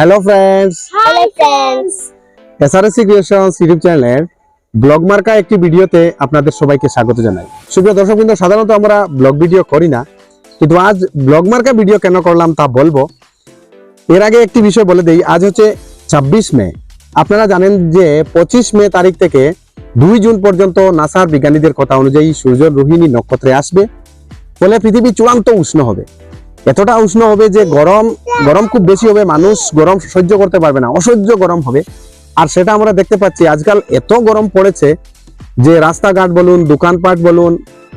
Hello friends hi friends SRSC creations YouTube চ্যানেলের blog মার্কা একটি ভিডিওতে আপনাদের সবাইকে স্বাগত জানাই। সুপ্রিয় দর্শক বিন্দু সাধারণত আমরা ব্লগ ভিডিও করি না কিন্তু আজ ব্লগ মার্কা ভিডিও কেন করলাম তা বলব। এর আগে একটি বিষয় বলে দেই আজ হচ্ছে ছাব্বিশ মে। আপনারা জানেন যে পঁচিশ মে তারিখ থেকে দুই জুন পর্যন্ত নাসার বিজ্ঞানীদের কথা অনুযায়ী সূর্য রোহিণী নক্ষত্রে আসবে ফলে পৃথিবী চূড়ান্ত উষ্ণ হবে। এতটা উষ্ণ হবে যে গরম গরম খুব বেশি হবে, মানুষ গরম সহ্য করতে পারবে না, অসহ্য গরম হবে। আর সেটা আমরা দেখতে পাচ্ছি, আজকাল এত গরম পড়েছে যে রাস্তাঘাট বলুন, দোকানপাট বলুন,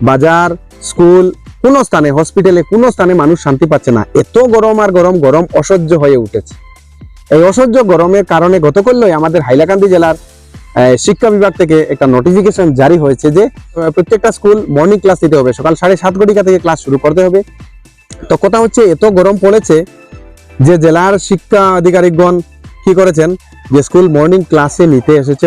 বাজার, স্কুল, কোনো স্থানে, হসপিটালে, কোনো স্থানে মানুষ শান্তি পাচ্ছে না। এত গরম আর গরম গরম অসহ্য হয়ে উঠেছে। এই অসহ্য গরমের কারণে গতকালই আমাদের হাইলাকান্দি জেলার শিক্ষা বিভাগ থেকে একটা নোটিফিকেশন জারি হয়েছে যে প্রত্যেকটা স্কুল মর্নিং ক্লাস দিতে হবে। সকাল সাড়ে সাত ঘটিকা থেকে ক্লাস শুরু করতে হবে। তো কথা হচ্ছে, এত গরম পড়েছে যে জেলার শিক্ষা আধিকারিকগণ কি করেছেন? যে স্কুল মর্নিং ক্লাসে নিতে এসেছে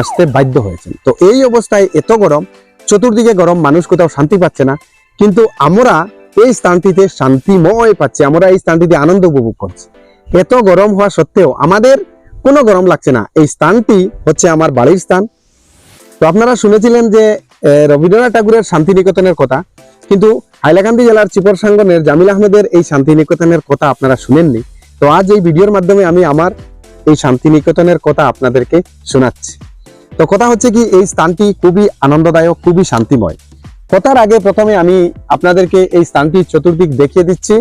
আসতে বাধ্য হয়েছেন। তো এই অবস্থায় এত গরম, চতুর্দিকে গরম, মানুষ কোথাও শান্তি পাচ্ছে না। কিন্তু আমরা এই স্থানটিতে শান্তিময় পাচ্ছি, আমরা এই স্থানটিতে আনন্দ উপভোগ করছি। এত গরম হওয়া সত্ত্বেও আমাদের কোনো গরম লাগছে না। এই স্থানটি হচ্ছে আমার বাড়ির স্থান। তো আপনারা শুনেছিলেন যে রবীন্দ্রনাথ ঠাকুরের শান্তিনিকেতনের কথা, কিন্তু হাইলাকান্দি জেলার চিপর সাঙ্গনের জামিল আহমেদের এই শান্তিনিকেতনের কথা আপনারা শুনেননি। তো আজ এই ভিডিওর মাধ্যমে আমি আমার এই শান্তিনিকেতনের কথা আপনাদেরকে শোনাচ্ছি। তো কথা হচ্ছে কি, এই স্থানটি খুবই আনন্দদায়ক, খুবই শান্তিময়। কথার আগে প্রথমে আমি আপনাদেরকে এই স্থানটি চতুর্দিক দেখিয়ে দিচ্ছি।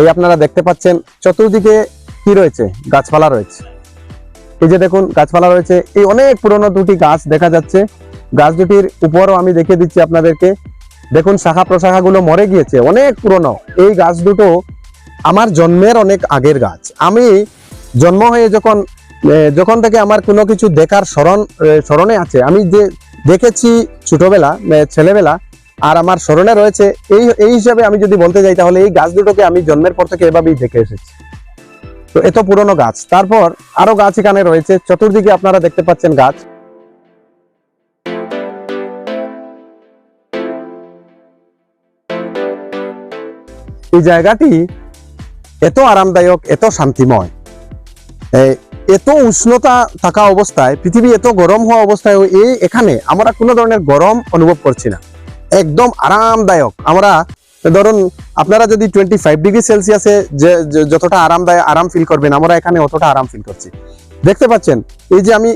এই আপনারা দেখতে পাচ্ছেন, চতুর্দিকে কি রয়েছে? গাছপালা রয়েছে। এই যে দেখুন, গাছপালা রয়েছে। এই অনেক পুরনো দুটি গাছ দেখা যাচ্ছে। গাছ দুটির উপরও আমি দেখিয়ে দিচ্ছি আপনাদেরকে। দেখুন শাখা প্রশাখাগুলো মরে গিয়েছে, অনেক পুরনো। এই গাছ দুটো আমার জন্মের অনেক আগের গাছ। আমি জন্ম হয়ে যখন যখন থেকে আমার কোনো কিছু দেখার স্মরণ স্মরণে আছে, আমি যে দেখেছি ছোটবেলা ছেলেবেলা, আর আমার স্মরণে রয়েছে, এই এই হিসাবে আমি যদি বলতে যাই, তাহলে এই গাছ দুটোকে আমি জন্মের পর থেকে এভাবেই দেখে এসেছি। তো এত পুরনো গাছ। তারপর আরও গাছ এখানে রয়েছে, চতুর্দিকে আপনারা দেখতে পাচ্ছেন গাছ। এই জায়গাটি এত আরামদায়ক, এত শান্তিময়। এত উষ্ণতা থাকা অবস্থায়, পৃথিবী এত গরম হওয়া অবস্থায় এই এখানে আমরা কোনো ধরনের গরম অনুভব করছি না। একদম আরামদায়ক। আমরা, ধরুন, আপনারা যদি টোয়েন্টি ফাইভ ডিগ্রি সেলসিয়াসে যে যতটা আরামদায়ক আরাম ফিল করবেন, আমরা এখানে অতটা আরাম ফিল করছি। দেখতে পাচ্ছেন, এই যে আমি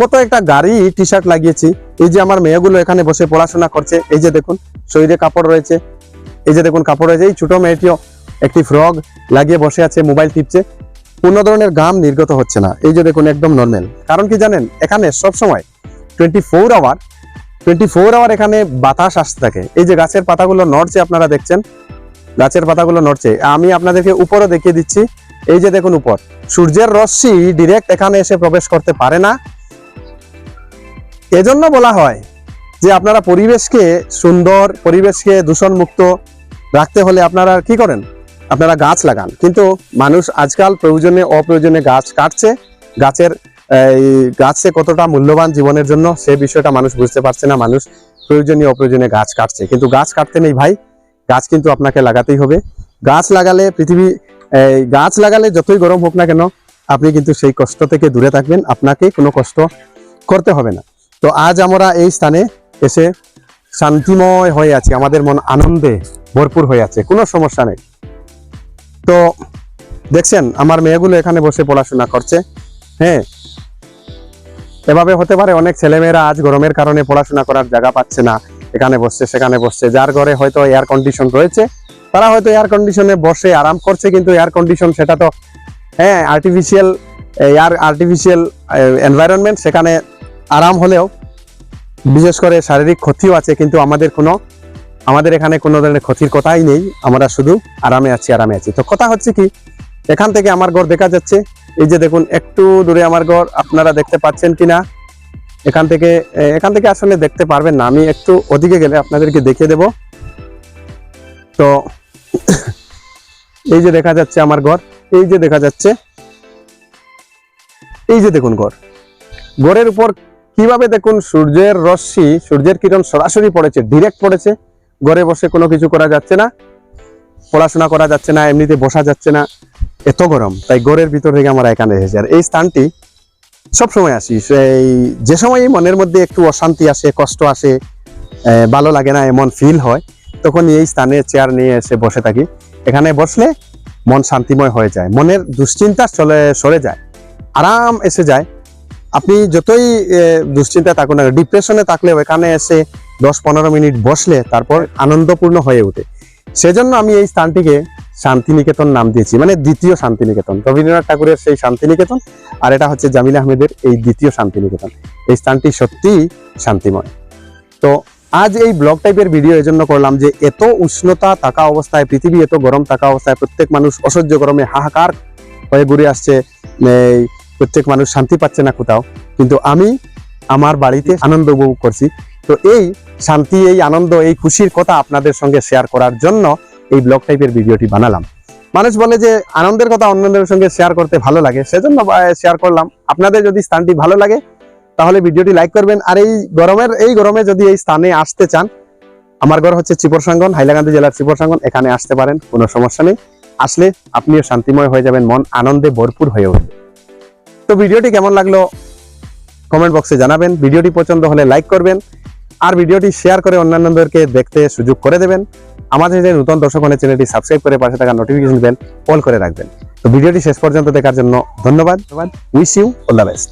কত একটা গাড়ি টি শার্ট লাগিয়েছি, এই যে আমার মেয়েগুলো এখানে বসে পড়াশোনা করছে, এই যে দেখুন, শরীরে কাপড় রয়েছে এই যে দেখুন, কাপড় রয়েছে, এই ছোট মেয়েটিও একটি ফ্রক লাগিয়ে বসে আছে মোবাইল টিপছে। কোনো ধরনের গাম নির্গত হচ্ছে না। এই যে দেখুন, একদম নর্মাল কারণ কি জানেন, এখানে সব সময় twenty four hour twenty four hour এখানে বাতাস আসতে থাকে। এই যে গাছের পাতাগুলো নড়ছে, আপনারা দেখছেন, গাছের পাতাগুলো নড়ছে। আমি আপনাদেরকে উপরও দেখিয়ে দিচ্ছি। এই যে দেখুন, উপর। সূর্যের রশ্মি ডিরেক্ট এখানে এসে প্রবেশ করতে পারে না। এজন্য বলা হয় যে আপনারা পরিবেশকে সুন্দর, পরিবেশকে দূষণ মুক্ত রাখতে হলে আপনারা কি করেন? আপনারা গাছ লাগান। কিন্তু মানুষ আজকাল প্রয়োজনে অপ্রয়োজনে গাছ কাটছে। গাছের, এই গাছে কতটা মূল্যবান জীবনের জন্য সে বিষয়টা মানুষ বুঝতে পারছে না। মানুষ প্রয়োজনীয় অপ্রয়োজনে গাছ কাটছে। কিন্তু গাছ কাটতে নেই ভাই। গাছ কিন্তু আপনাকে লাগাতেই হবে। গাছ লাগালে পৃথিবী গাছ লাগালে যতই গরম হোক না কেন, আপনি কিন্তু সেই কষ্ট থেকে দূরে থাকবেন। আপনাকে কোনো কষ্ট করতে হবে না। তো আজ আমরা এই স্থানে এসে শান্তিময় হয়ে আছি। আমাদের মন আনন্দে। ভরপুর হয়ে আছে, কোনো সমস্যা নেই। তো দেখছেন, আমার মেয়েগুলো এখানে বসে পড়াশোনা করছে হ্যাঁ। এভাবে হতে পারে অনেক ছেলেমেয়েরা আজ গরমের কারণে পড়াশোনা করার জায়গা পাচ্ছে না, এখানে বসছে, সেখানে বসছে। যার ঘরে হয়তো এয়ার কন্ডিশন রয়েছে, তারা হয়তো এয়ার কন্ডিশনে বসে আরাম করছে, কিন্তু এয়ার কন্ডিশন সেটা তো হ্যাঁ আর্টিফিশিয়াল এয়ার আর্টিফিশিয়াল এনভায়রনমেন্ট সেখানে আরাম হলেও, বিশেষ করে শারীরিক ক্ষতিও আছে, কিন্তু আমাদের কোনো আমাদের এখানে কোনো ধরনের ক্ষতির কথাই নেই, আমরা শুধু আরামে আছি আরামে আছি। তো কথা হচ্ছে কি, এখান থেকে আমার ঘর দেখা যাচ্ছে। এই যে দেখুন, একটু দূরে আমার ঘর, আপনারা দেখতে পাচ্ছেন কিনা? এখান থেকে এখান থেকে আসলে দেখতে পারবেন না, আমি একটু ওদিকে গেলে আপনাদেরকে দেখিয়ে দেব। তো, এই যে দেখা যাচ্ছে আমার ঘর, এই যে দেখা যাচ্ছে, এই যে দেখুন ঘর। ঘরের উপর কীভাবে দেখুন সূর্যের রশ্মি, সূর্যের কিরণ সরাসরি পড়েছে ডিরেক্ট পড়েছে। ঘরে বসে কোনো কিছু করা যাচ্ছে না, পড়াশোনা করা যাচ্ছে না, এমনিতে বসা যাচ্ছে না, এত গরম। তাই ঘরের ভিতর থেকে আমরা এখানে এসেছি। আর এই স্থানটি সব সময় আসি। সেই যে সময় মনের মধ্যে একটু অশান্তি আসে, কষ্ট আসে ভালো লাগে না, এমন ফিল হয় তখন এই স্থানে চেয়ার নিয়ে এসে বসে থাকি। এখানে বসলে মন শান্তিময় হয়ে যায়, মনের দুশ্চিন্তা চলে, সরে যায়, আরাম এসে যায়। আপনি যতই দুশ্চিন্তায় থাকুন না ডিপ্রেশনে থাকলেও এখানে এসে দশ পনেরো মিনিট বসলে তারপর আনন্দপূর্ণ হয়ে ওঠে। সেজন্য আমি এই স্থানটিকে শান্তিনিকেতন নাম দিয়েছি মানে দ্বিতীয় শান্তিনিকেতন। রবীন্দ্রনাথ ঠাকুরের সেই শান্তিনিকেতন, আর এটা হচ্ছে জামিল আহমেদের এই দ্বিতীয় শান্তিনিকেতন। এই স্থানটি সত্যিই শান্তিময়। তো আজ এই ব্লগ টাইপের ভিডিও এজন্য করলাম যে এত উষ্ণতা থাকা অবস্থায়, পৃথিবী এত গরম থাকা অবস্থায়, প্রত্যেক মানুষ অসহ্য গরমে হাহাকার হয়ে ঘুরে আসছে প্রত্যেক মানুষ শান্তি পাচ্ছে না কোথাও। কিন্তু আমি আমার বাড়িতে আনন্দ উপভোগ করছি। তো এই শান্তি, এই আনন্দ, এই খুশির কথা আপনাদের সঙ্গে শেয়ার করার জন্য এই ব্লগ টাইপের ভিডিওটি বানালাম। মানুষ বলে যে আনন্দের কথা অন্যদের সঙ্গে শেয়ার করতে ভালো লাগে, সেজন্য শেয়ার করলাম। আপনাদের যদি স্থানটি ভালো লাগে, তাহলে ভিডিওটি লাইক করবেন। আর এই গরমের, এই গরমে যদি এই স্থানে আসতে চান, আমার ঘর হচ্ছে চিপরসাঙ্গন হাইলাকান্দি জেলার চিপরসাঙ্গন এখানে আসতে পারেন, কোনো সমস্যা নেই। আসলে আপনিও শান্তিময় হয়ে যাবেন, মন আনন্দে ভরপুর হয়ে উঠবে। তো ভিডিওটি কেমন লাগল? কমেন্ট বক্সে জানাবেন। ভিডিওটি পছন্দ হলে লাইক করবেন। আর ভিডিওটি শেয়ার করে অন্যান্যদেরকে দেখতে সুযোগ করে দেবেন। আমাদের যে নতুন দর্শক হলে চ্যানেলটি সাবস্ক্রাইব করে পাশে থাকা নোটিফিকেশন বেল অল করে রাখবেন। তো ভিডিওটি শেষ পর্যন্ত দেখার জন্য ধন্যবাদ। Wish you all the best